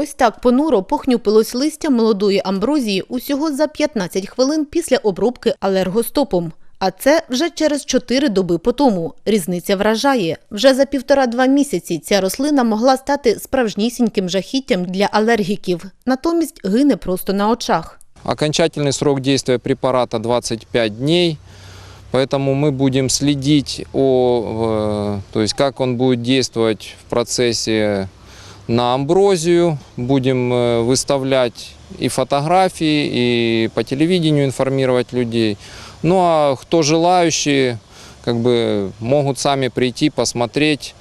Ось так понуро похнюпилось листя молодої амброзії усього за 15 хвилин після обробки алергостопом. А це вже через 4 доби по тому. Різниця вражає. Вже за півтора-два місяці ця рослина могла стати справжнісіньким жахіттям для алергіків. Натомість гине просто на очах. Окончательный срок действия препарата 25 дней, поэтому мы будем следить, о, э, то есть как он будет действовать в процессе на амброзию, будем э, выставлять и фотографии, и по телевидению информировать людей. Ну а кто желающие, как бы могут сами прийти, посмотреть.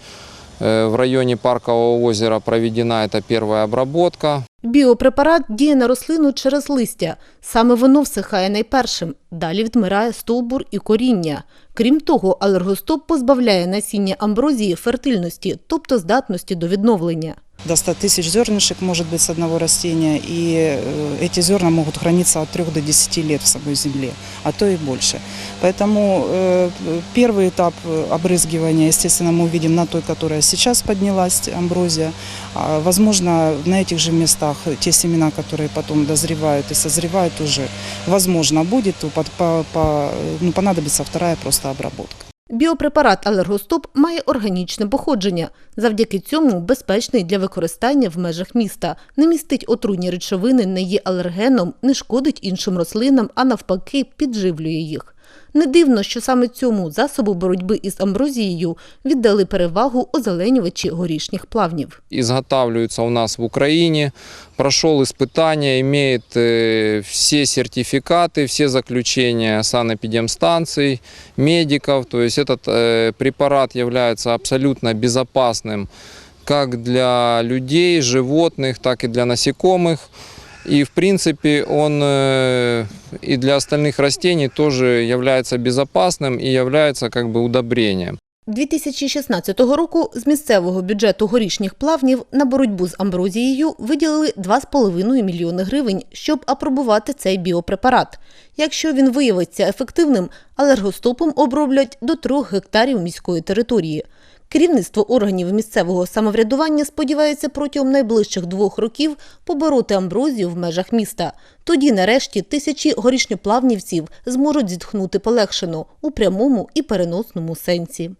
Э, В районе Паркового озера проведена эта первая обработка. Біопрепарат діє на рослину через листя. Саме воно всихає найпершим. Далі відмирає стовбур і коріння. Крім того, алергостоп позбавляє насіння амброзії фертильності, тобто здатності до відновлення. До 100 тысяч зернышек может быть с одного растения, и э, эти зерна могут храниться от 3 до 10 лет в самой земле, а то и больше. Поэтому э, первый этап э, обрызгивания, естественно, мы увидим на той, которая сейчас поднялась, амброзия. А, Возможно, на этих же местах те семена, которые потом дозревают и созревают уже, возможно, будет, ну, понадобится вторая просто обработка. Біопрепарат алергостоп має органічне походження. Завдяки цьому безпечний для використання в межах міста. Не містить отруйні речовини, не є алергеном, не шкодить іншим рослинам, а навпаки підживлює їх. Не дивно, що саме цьому засобу боротьби із амброзією віддали перевагу озеленювачі горішніх плавнів. изготавливается у нас в Украине, прошел испытания, имеет э, все сертификаты, все заключения санэпидемстанций, медиков. То есть этот э, препарат является абсолютно безопасным как для людей, животных, так и для насекомых. И в принципе он э, и для остальных растений тоже является безопасным и является как бы удобрением. 2016 року з місцевого бюджету горішніх плавнів на боротьбу з амброзією виділили 2,5 мільйони гривень, щоб апробувати цей біопрепарат. Якщо він виявиться ефективним, алергостопом оброблять до 3 гектарів міської території. Керівництво органів місцевого самоврядування сподівається протягом найближчих двох років побороти амброзію в межах міста. Тоді, нарешті, тисячі горішньоплавнівців зможуть зітхнути полегшено у прямому і переносному сенсі.